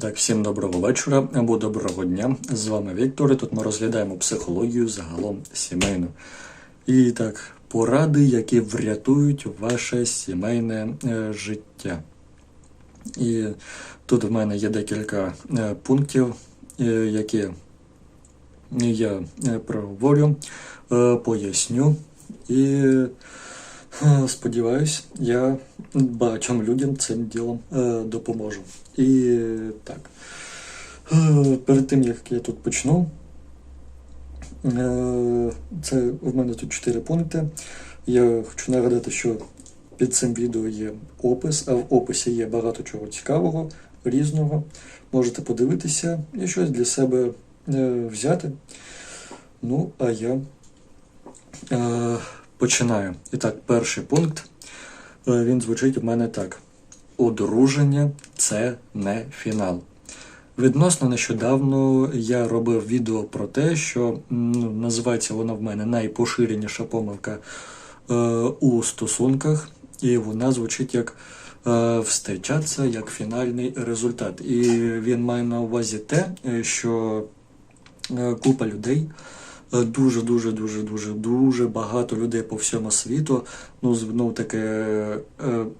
Так, всім доброго вечора або доброго дня. З вами Віктор. і Тут ми розглядаємо психологію загалом сімейну. І так, поради, які врятують ваше сімейне е, життя. І тут в мене є декілька е, пунктів, е, які я проговорю, поясню. І сподіваюсь, я багатьом людям цим ділом е, допоможу. І е, так, е, перед тим як я тут почну, е, це в мене тут чотири пункти. Я хочу нагадати, що під цим відео є опис, а в описі є багато чого цікавого, різного. Можете подивитися і щось для себе е, взяти. Ну, а я е, починаю. І так, перший пункт. Е, Він звучить у мене так: одруження це не фінал. Відносно нещодавно я робив відео про те, що ну, називається воно в мене найпоширеніша помилка е, у стосунках, і вона звучить як е, встречатися як фінальний результат. І він має на увазі те, е, що е, купа людей. Дуже, дуже, дуже, дуже, дуже багато людей по всьому світу. Ну, знов таки, е,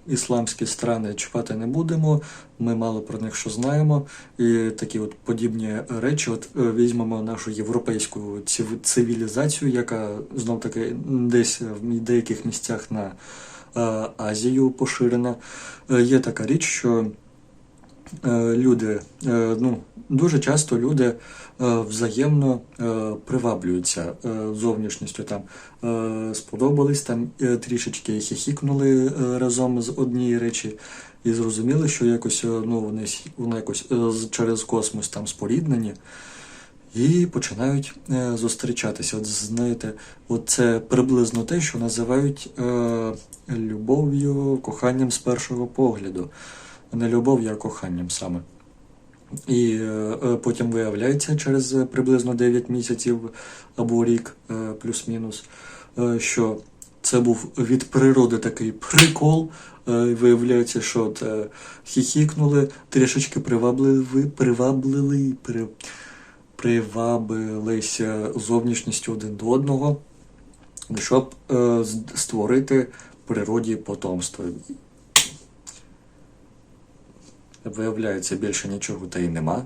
ісламські страни чіпати не будемо. Ми мало про них що знаємо. І такі от подібні речі. От е, візьмемо нашу європейську цивілізацію, яка знов таки десь в деяких місцях на е, Азію поширена. Є така річ, що люди, е, ну, дуже часто люди е, взаємно е, приваблюються е, зовнішністю. Там е, сподобались, там е, трішечки хіхікнули е, разом з однієї речі і зрозуміли, що якось е, ну, вони, вони якось е, через космос там споріднені. І починають е, зустрічатися. От знаєте, от це приблизно те, що називають е, любов'ю, коханням з першого погляду. Не любов'ю, а коханням саме. І е, е, потім виявляється через е, приблизно 9 місяців або рік, плюс-мінус, що це був від природи такий прикол. Виявляється, що от, хіхікнули, трішечки приваблили, приваблили, при, привабилися зовнішністю один до одного, щоб створити природі потомство. Виявляється, більше нічого та й нема.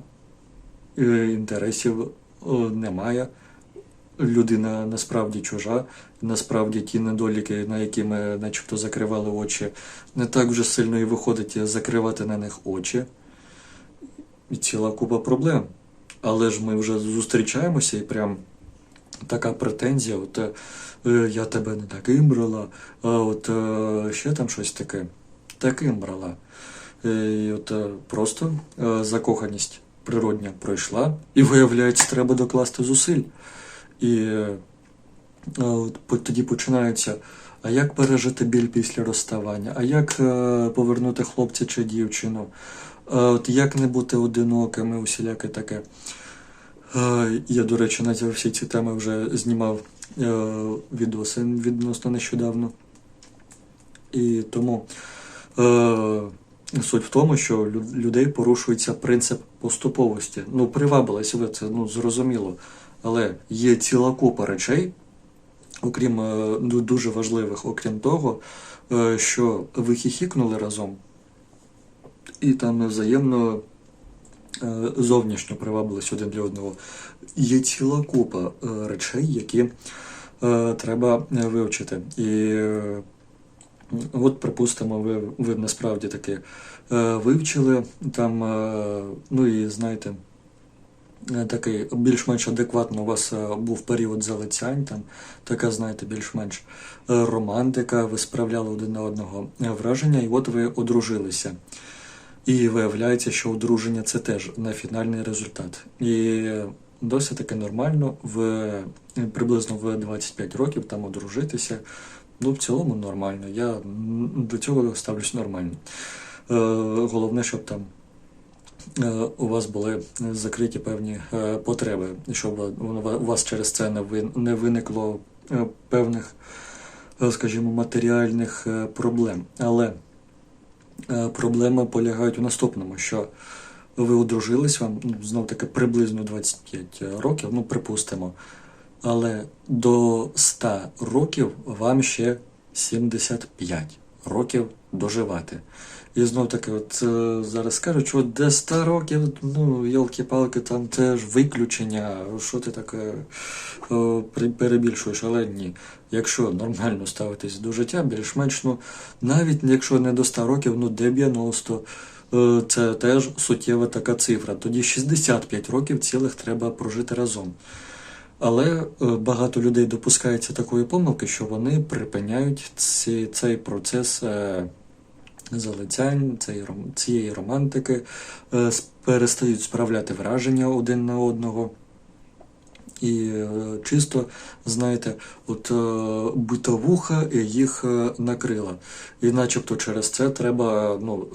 Е, Інтересів е, немає. Людина насправді чужа, насправді ті недоліки, на які ми начебто закривали очі, не так вже сильно і виходить закривати на них очі. І ціла купа проблем. Але ж ми вже зустрічаємося і прям така претензія, от е, я тебе не таким брала, а от ще там щось таке. Таким брала. Е, І от е, просто е, закоханість природня пройшла, і виявляється, треба докласти зусиль. І е, от тоді починається. А як пережити біль після розставання? А як е, повернути хлопця чи дівчину? А от як не бути одинокими, усіляке таке. Е, Я, до речі, на всі ці теми вже знімав е, відоси відносно нещодавно. І тому е, суть в тому, що лю- людей порушується принцип поступовості. Ну, привабилися ви це ну, зрозуміло. Але є ціла купа речей, окрім ду- дуже важливих, окрім того, е, що ви хіхікнули разом, і там взаємно е, зовнішньо привабились один для одного. Є ціла купа речей, які треба вивчити. І от, припустимо, ви, ви насправді таки е, вивчили там, е, ну і знаєте, е, такий більш-менш адекватно у вас був період залицянь, там така, знаєте, більш-менш романтика, ви справляли один на одного враження, і от ви одружилися. І виявляється, що одруження це теж не фінальний результат. І досить таки нормально в приблизно в 25 років там одружитися. Ну, в цілому нормально. Я до цього ставлюсь нормально. Е, головне, щоб там е, у вас були закриті певні е, потреби, щоб у вас через це не ви- не виникло е, певних, е, скажімо, матеріальних е, проблем. Але е, проблеми полягають у наступному, що ви одружились, вам знов таки приблизно 25 років, ну припустимо. Але до 100 років вам ще 75 років доживати. І знов таки, от е, зараз кажуть, що до 100 років, ну, йолки-палки, там теж виключення, що ти таке е, перебільшуєш, але ні. Якщо нормально ставитись до життя, більш-менш, ну, навіть якщо не до 100 років, ну 90, е, це теж суттєва така цифра. Тоді 65 років цілих треба прожити разом. Але е, багато людей допускається такої помилки, що вони припиняють ці, цей процес е, залицянь, цієї романтики, е, перестають справляти враження один на одного. І чисто, знаєте, от битовуха їх накрила. І начебто через це треба ну,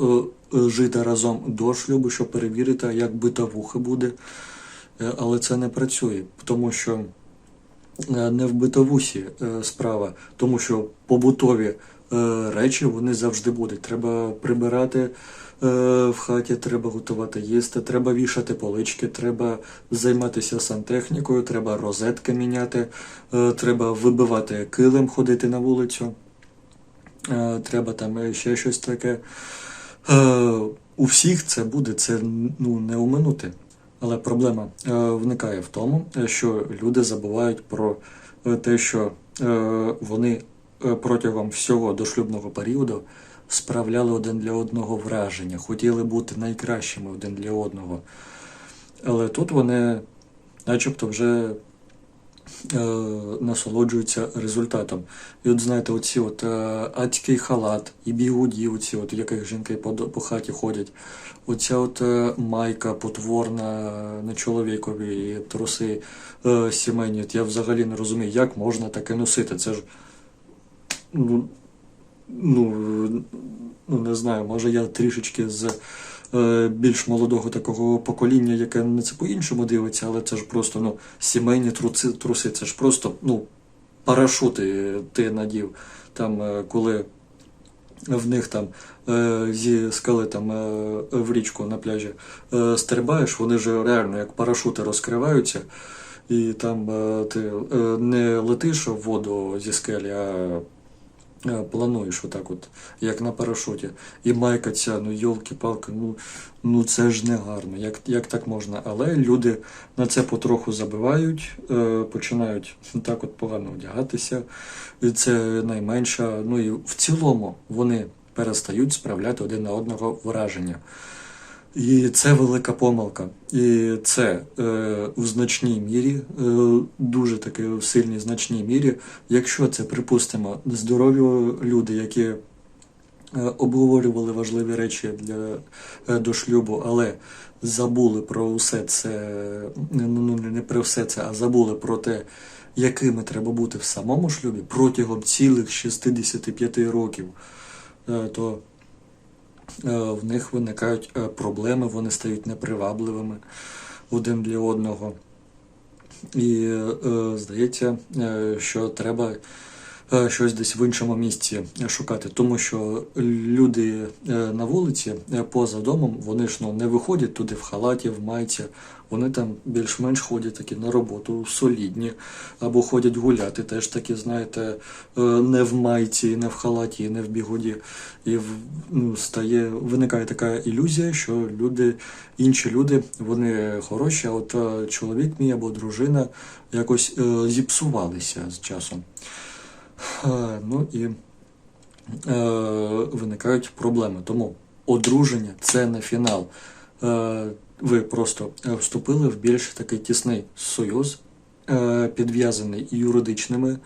жити разом до шлюбу, щоб перевірити, як битовуха буде. Е, Але це не працює, тому що е, не в битовусі е, справа, тому що побутові речі вони завжди будуть. Треба прибирати в хаті, треба готувати їсти, треба вішати полички, треба займатися сантехнікою, треба розетки міняти, треба вибивати килим, ходити на вулицю. Треба там ще щось таке. У всіх це буде, це ну, не оминути. Але проблема е, виникає в тому, е, що люди забувають про е, те, що вони протягом всього дошлюбного періоду справляли один для одного враження, хотіли бути найкращими один для одного. Але тут вони начебто вже насолоджуються результатом. І от знаєте, оці от е, адський халат і бігуді, оці от, яких жінки по, по хаті ходять, оця от е, майка потворна на чоловікові, і труси е, сімейні. От я взагалі не розумію, як можна таке носити. Це ж ну, ну, ну не знаю, може я трішечки з е, більш молодого такого покоління, яке на це по-іншому дивиться, але це ж просто ну, сімейні труси, труси, це ж просто ну, парашути ти надів. Там, е, коли в них там е, зі скали там е, в річку на пляжі е, стрибаєш, вони ж реально як парашути розкриваються, і там е, ти е, не летиш в воду зі скелі, а е, плануєш отак, от, як на парашуті. І майка ця, ну йолки-палки, ну, ну це ж не гарно, як, як так можна. Але люди на це потроху забивають, е, починають так от погано одягатися. І це найменша. Ну і в цілому вони перестають справляти один на одного враження. І це велика помилка. І це е, в значній мірі, е, дуже таки в сильній значній мірі, якщо це, припустимо, здорові люди, які е, обговорювали важливі речі для, е, до шлюбу, але забули про усе це, ну ну, не про все це, а забули про те, якими треба бути в самому шлюбі протягом цілих 65 років, е, то в них виникають е, проблеми, вони стають непривабливими один для одного. І е, здається, е, що треба е, щось десь в іншому місці шукати, тому що люди е, на вулиці е, поза домом, вони ж ну, не виходять туди в халаті, в майці, вони там більш-менш ходять такі на роботу солідні, або ходять гуляти, теж такі, знаєте, е, не в майці, не в халаті, не в бігуді. І ну, стає, виникає така ілюзія, що люди, інші люди, вони хороші, а от е, чоловік мій або дружина якось е, зіпсувалися з часом. Е, Ну і е, виникають проблеми. Тому одруження це не фінал. Е, ви просто е, вступили в більш такий тісний союз, е, підв'язаний юридичними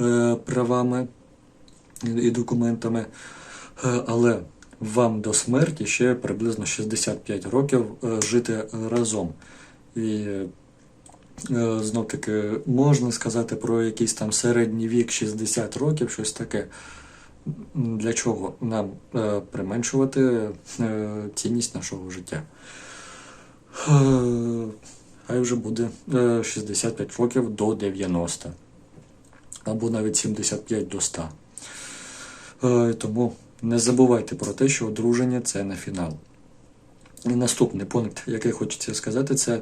е, правами і- документами, Е, але вам до смерті ще приблизно 65 років е, жити разом. І знов таки можна сказати про якийсь там середній вік 60 років, щось таке. Для чого нам е, применшувати е, цінність нашого життя? Е, Хай вже буде е, 65 років до 90, або навіть 75 до 100. Е, Тому не забувайте про те, що одруження це не фінал. І наступний пункт, який хочеться сказати, це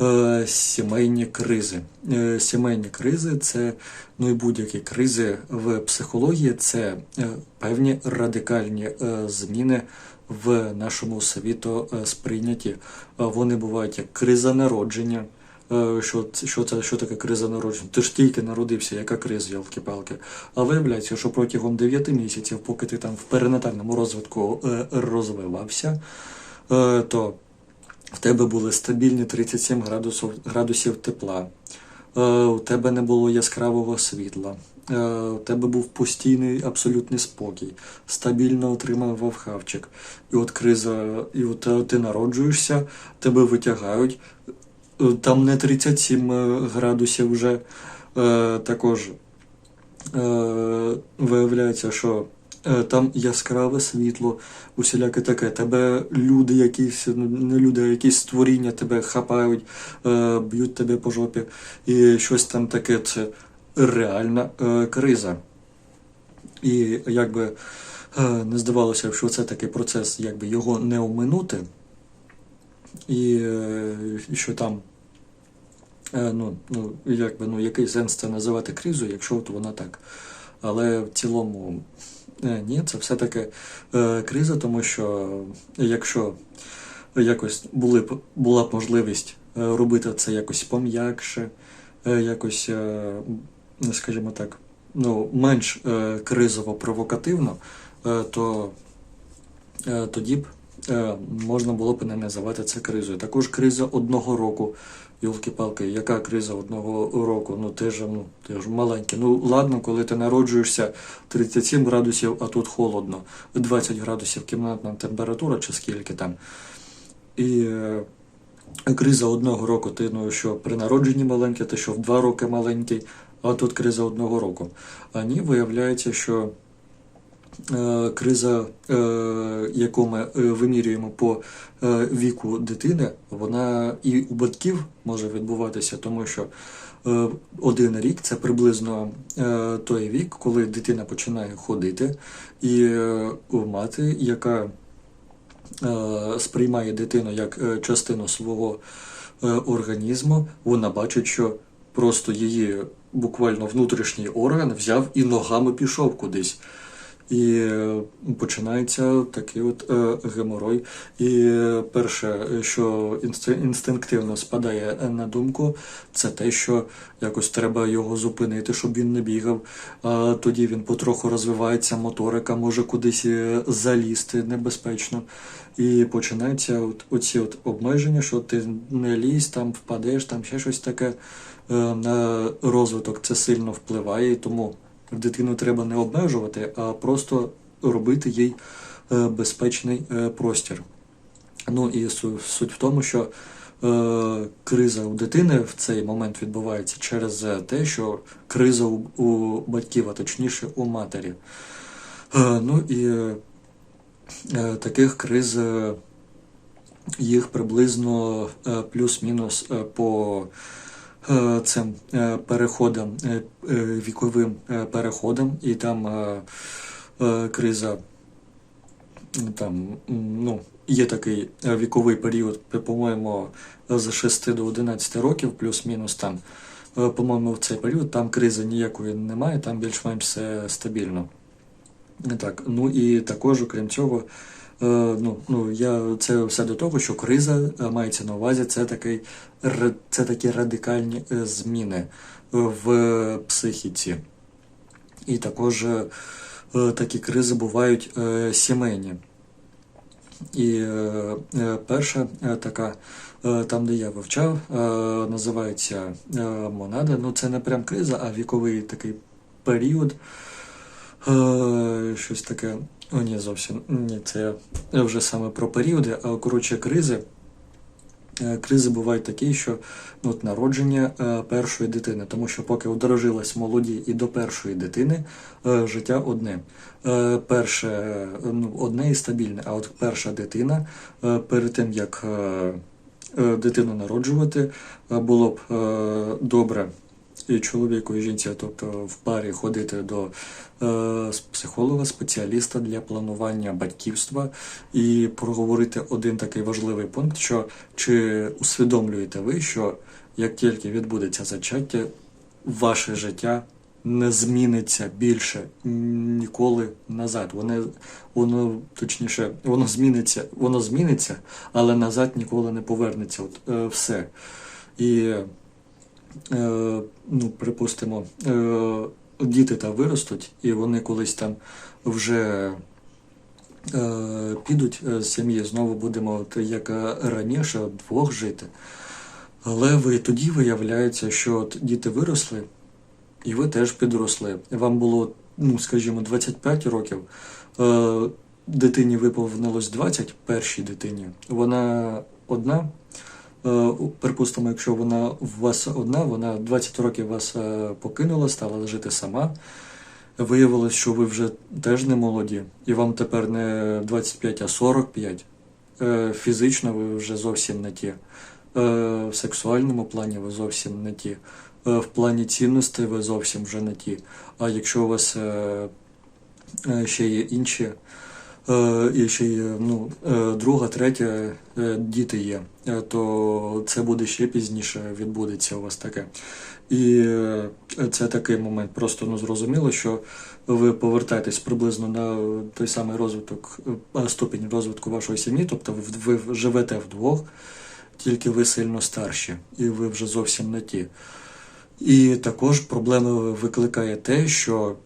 е, сімейні кризи. Е, сімейні кризи це ну і будь-які кризи в психології, це е, певні радикальні е, зміни в нашому світосприйнятті. Е, Вони бувають як криза народження. Е, Що, що, це, що таке криза народження? Ти ж тільки народився, яка криза, ялки-палки. А виявляється, що протягом 9 місяців, поки ти там в перинатальному розвитку е, розвивався, е, то в тебе були стабільні 37 градусів, градусів тепла, е, у тебе не було яскравого світла, е, у тебе був постійний абсолютний спокій, стабільно отримував хавчик. І от криза, і от е, ти народжуєшся, тебе витягають. е, Там не 37 градусів вже е, також е, виявляється, що е, там яскраве світло, усіляке таке. Тебе люди якісь, ну, не люди, а якісь створіння тебе хапають, е, б'ють тебе по жопі. І щось там таке це реальна е, криза. І якби е, не здавалося, що це такий процес, якби його не оминути, і, е, що там Е, ну, ну, якби, ну, який сенс це називати кризою, якщо от вона так. Але в цілому е, ні, це все-таки е, криза, тому що якщо якось були, б- була б можливість е, робити це якось пом'якше, е, якось, е, скажімо так, ну, менш е, кризово-провокативно, е, то е, тоді б е, можна було б не називати це кризою. Також криза одного року. Йолки-палки, яка криза одного року? Ну ти ж ну ти ж маленький. Ну ладно, коли ти народжуєшся 37 градусів, а тут холодно, 20 градусів кімнатна температура чи скільки там. І е, криза одного року, ти ну що при народженні маленький, ти що в два роки маленький, а тут криза одного року. А ні, виявляється, що криза, е, яку ми е, вимірюємо по е, віку дитини, вона і у батьків може відбуватися, тому що е, один рік це приблизно е, той вік, коли дитина починає ходити, і е, мати, яка е, сприймає дитину як е, частину свого е, організму, вона бачить, що просто її буквально внутрішній орган взяв і ногами пішов кудись. І е, починається такий от е, геморой. І е, перше, що інстинктивно спадає на думку, це те, що якось треба його зупинити, щоб він не бігав. Тоді він потроху розвивається, моторика може кудись залізти небезпечно. І починаються от, оці от обмеження, що ти не лізь, там впадеш, там ще щось таке. На розвиток це сильно впливає, тому дитину треба не обмежувати, а просто робити їй е, безпечний е, простір. Ну і суть в тому, що е, криза у дитини в цей момент відбувається через те, що криза у, батьків, а точніше у матері. Ну і таких криз їх приблизно плюс-мінус по цим е, переходам, е, е, віковим е, переходам, і там е, е, криза там, ну, є такий е, віковий період, по-моєму, з 6 до 11 років, плюс-мінус там. Е, По-моєму, в цей період там кризи ніякої немає, там більш-менш все стабільно. Так, ну і також, окрім цього, е, ну, ну, я, це все до того, що криза е, мається на увазі, це, такий, це такі радикальні е, зміни е, в психіці. І також е, е, такі кризи бувають е, сімейні. І е, е, перша е, така, е, там, де я вивчав, е, називається е, монада. Ну, це не прям криза, а віковий такий період. Е, щось таке. О, ні, зовсім. Ні, це вже саме про періоди, а коротше, кризи. Е, Кризи бувають такі, що ну, от народження е, першої дитини, тому що поки одружились молоді і до першої дитини е, життя одне. Перше ну, одне і стабільне, а от перша дитина перед тим як дитину народжувати, було б добре і чоловіку і жінці, тобто в парі ходити до е, психолога, спеціаліста для планування батьківства і проговорити один такий важливий пункт, що чи усвідомлюєте ви, що як тільки відбудеться зачаття, ваше життя не зміниться більше ніколи назад. Воно, воно точніше, воно зміниться, воно зміниться, але назад ніколи не повернеться. От е, все. І ну, припустимо, е, діти та виростуть, і вони колись там вже е, підуть е, з сім'ї, знову будемо як е, раніше, вдвох жити. Але ви тоді виявляється, що діти виросли, і ви теж підросли. Вам було, ну скажімо, 25 років. Е, дитині виповнилось 20, першій дитині. Вона одна. Е, Припустимо, якщо вона у вас одна, вона 20 років вас е, покинула, стала жити сама. Виявилось, що ви вже теж не молоді, і вам тепер не 25, а 45. Е, Фізично ви вже зовсім не ті. В сексуальному плані ви зовсім не ті. В плані цінностей ви зовсім вже не ті. А якщо у вас ще є інші, і ще є ну, е, друга, третя е, діти є, е, то це буде ще пізніше відбудеться у вас таке. І е, це такий момент. Просто ну, зрозуміло, що ви повертаєтесь приблизно на той самий розвиток, е, ступінь розвитку вашої сім'ї, тобто ви, живете вдвох, тільки ви сильно старші, і ви вже зовсім не ті. І також проблеми викликає те, що е, е,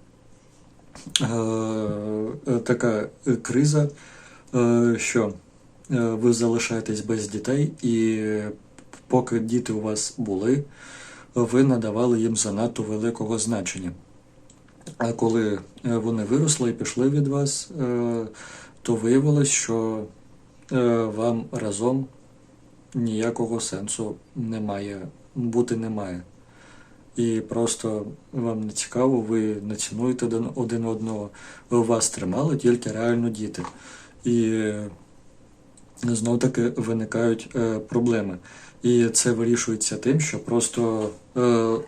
така е, криза, е, що е, ви залишаєтесь без дітей, і поки діти у вас були, ви надавали їм занадто великого значення. А коли е, вони виросли і пішли від вас, е, то виявилось, що е, вам разом ніякого сенсу немає, бути немає. І просто вам не цікаво, ви не цінуєте один- одного, вас тримали тільки реально діти. І знов таки виникають е, проблеми. І це вирішується тим, що просто е,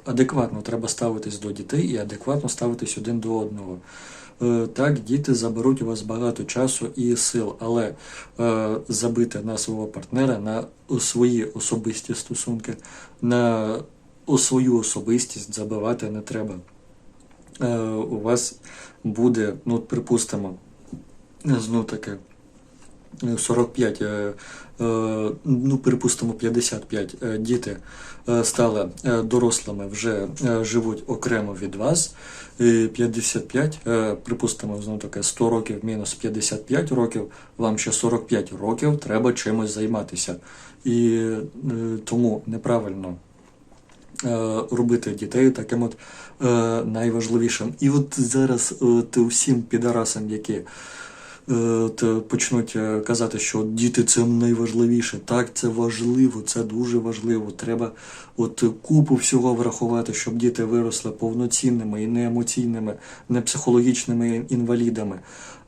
адекватно треба ставитись до дітей і адекватно ставитись один до одного. Е, так, діти заберуть у вас багато часу і сил, але е, забити на свого партнера, на свої особисті стосунки, на у свою особистість забивати не треба. Е, у вас буде, ну, припустимо, знов таки, 45, е, е, ну, припустимо, 55 е, діти стали дорослими, вже живуть окремо від вас. 55, е, припустимо, знову таке 100 років мінус 55 років, вам ще 45 років треба чимось займатися. І тому неправильно робити дітей таким от е, найважливішим. І от зараз от усім підарасам, які е, почнуть е, казати, що діти це найважливіше. Так, це важливо, це дуже важливо. Треба от купу всього врахувати, щоб діти виросли повноцінними і не емоційними, не психологічними інвалідами.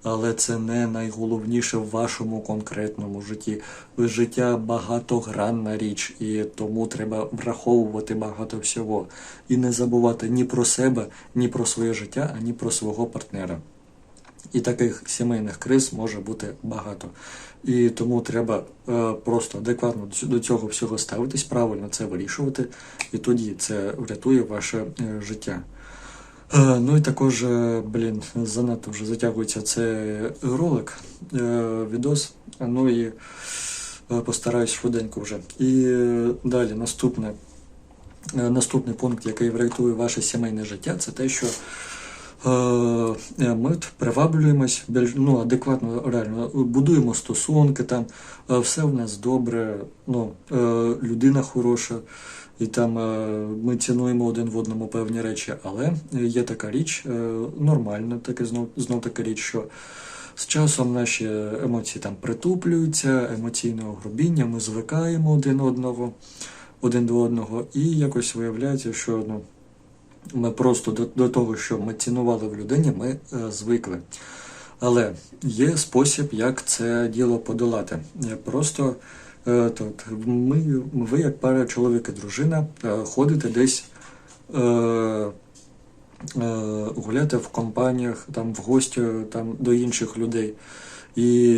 Але це не найголовніше в вашому конкретному житті. Життя багатогранна річ, і тому треба враховувати багато всього. І не забувати ні про себе, ні про своє життя, ані про свого партнера. І таких сімейних криз може бути багато. І тому треба е, просто адекватно до- цього всього ставитись, правильно це вирішувати, і тоді це врятує ваше е, життя. Е, Ну і також, е, блін, занадто вже затягується цей ролик, е, відос. Ну і е, постараюсь швиденько вже. І е, далі наступне, е, наступний пункт, який врятує ваше сімейне життя, це те, що ми от приваблюємось більш ну, адекватно, реально будуємо стосунки, там. Е, все в нас добре, ну, е, людина хороша, і там е, ми цінуємо один в одному певні речі, але є така річ, е, нормальна, таке знов, знов така річ, що з часом наші емоції там притуплюються, емоційне огрубіння, ми звикаємо один одного, один до одного, і якось виявляється, що ну, ми просто до, до того, що ми цінували в людині, ми е, звикли. Але є спосіб, як це діло подолати. Е, Просто е, тут ми, ви, як пара чоловік і дружина, е, ходите десь е, е, гуляти в компаніях, там, в гості там, до інших людей. І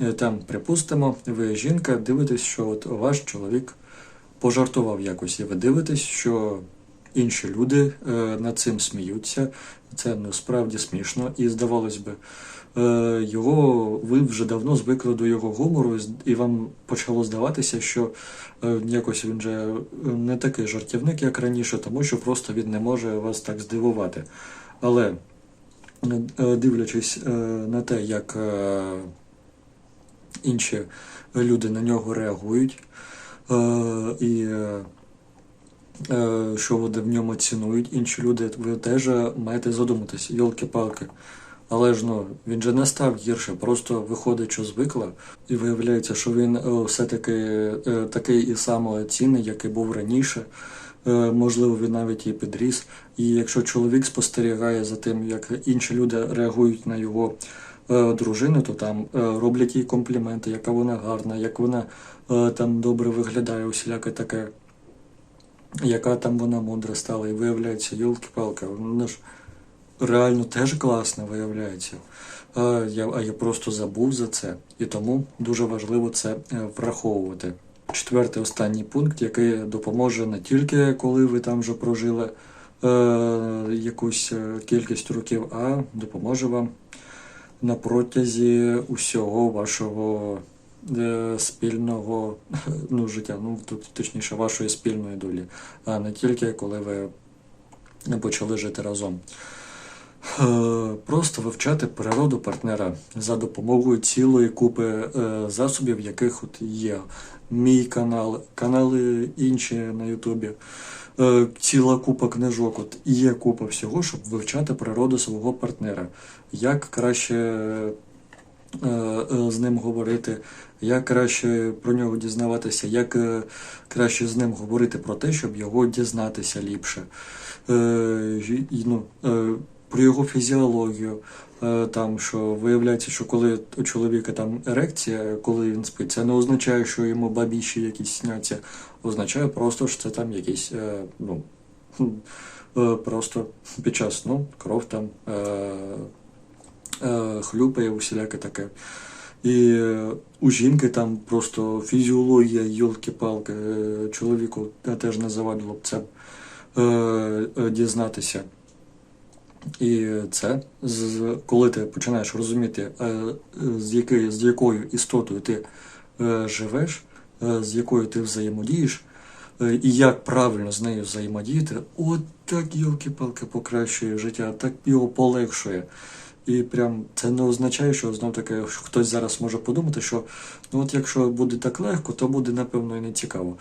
е, там, припустимо, ви жінка, дивитесь, що от ваш чоловік пожартував якось, і ви дивитесь, що інші люди е, над цим сміються. Це ну, справді смішно. І здавалось би, е, його ви вже давно звикли до його гумору, і вам почало здаватися, що е, якось він же не такий жартівник, як раніше, тому що просто він не може вас так здивувати. Але дивлячись на те, як інші люди на нього реагують, і що вони в ньому цінують, інші люди, ви теж маєте задуматись, йолки-палки. Але ж ну він же не став гірше, просто виходить, що звикла, і виявляється, що він е, все-таки е, такий і самооцінний, як і був раніше. Е, Можливо, він навіть і підріс. І якщо чоловік спостерігає за тим, як інші люди реагують на його е, дружину, то там е, роблять їй компліменти, яка вона гарна, як вона е, там добре виглядає, усіляке таке, яка там вона мудра стала, і виявляється, йолки-палки, вона ж реально теж класно виявляється. А я, а я просто забув за це, і тому дуже важливо це е, враховувати. Четвертий останній пункт, який допоможе не тільки коли ви там вже прожили е, якусь е, кількість років, а допоможе вам на протязі усього вашого спільного ну, життя, ну тут точніше вашої спільної долі, а не тільки коли ви почали жити разом. Е, Просто вивчати природу партнера за допомогою цілої купи е, засобів, яких от є мій канал, канали інші на Ютубі, е, ціла купа книжок. От є купа всього, щоб вивчати природу свого партнера. Як краще е, е, з ним говорити, як краще про нього дізнаватися, як е, краще з ним говорити про те, щоб його дізнатися ліпше. Е, ну, е, про його фізіологію. Е, Там, що виявляється, що коли у чоловіка там ерекція, коли він спить, це не означає, що йому бабіші якісь сняться. Означає просто, що це там якісь, е, ну, е, просто під час ну, кров там е, е, хлюпає, усіляке таке. І е, у жінки там просто фізіологія, йолки-палки, е, чоловіку теж не завадило б це е, е, дізнатися. І це, коли ти починаєш розуміти, е, е, з, якою, з якою істотою ти е, живеш, е, з якою ти взаємодієш, е, і як правильно з нею взаємодіяти, от так йолки-палки покращує життя, так його полегшує. І прям це не означає, що знов таки хтось зараз може подумати, що ну от якщо буде так легко, то буде напевно і не цікаво.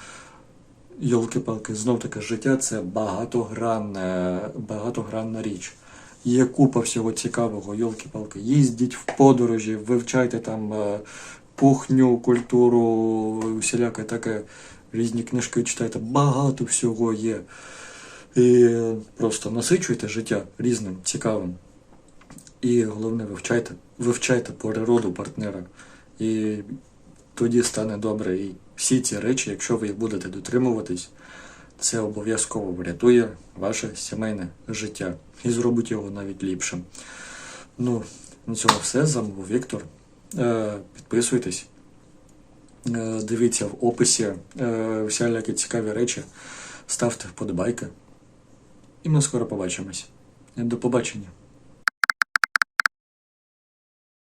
Йолки-палки, знов таки життя це багатогранна, багатогранна річ. Є купа всього цікавого, йолки-палки. Їздіть в подорожі, вивчайте там е, кухню, культуру, усіляке таке, різні книжки читайте. Багато всього є. І просто насичуйте життя різним, цікавим. І головне, вивчайте, вивчайте природу партнера. І тоді стане добре. І всі ці речі, якщо ви їх будете дотримуватись, це обов'язково врятує ваше сімейне життя і зробить його навіть ліпшим. Ну, на цьому все. З вами був Віктор. Е, Підписуйтесь, е, дивіться в описі е, всілякі цікаві речі, ставте вподобайки. І ми скоро побачимось. До побачення.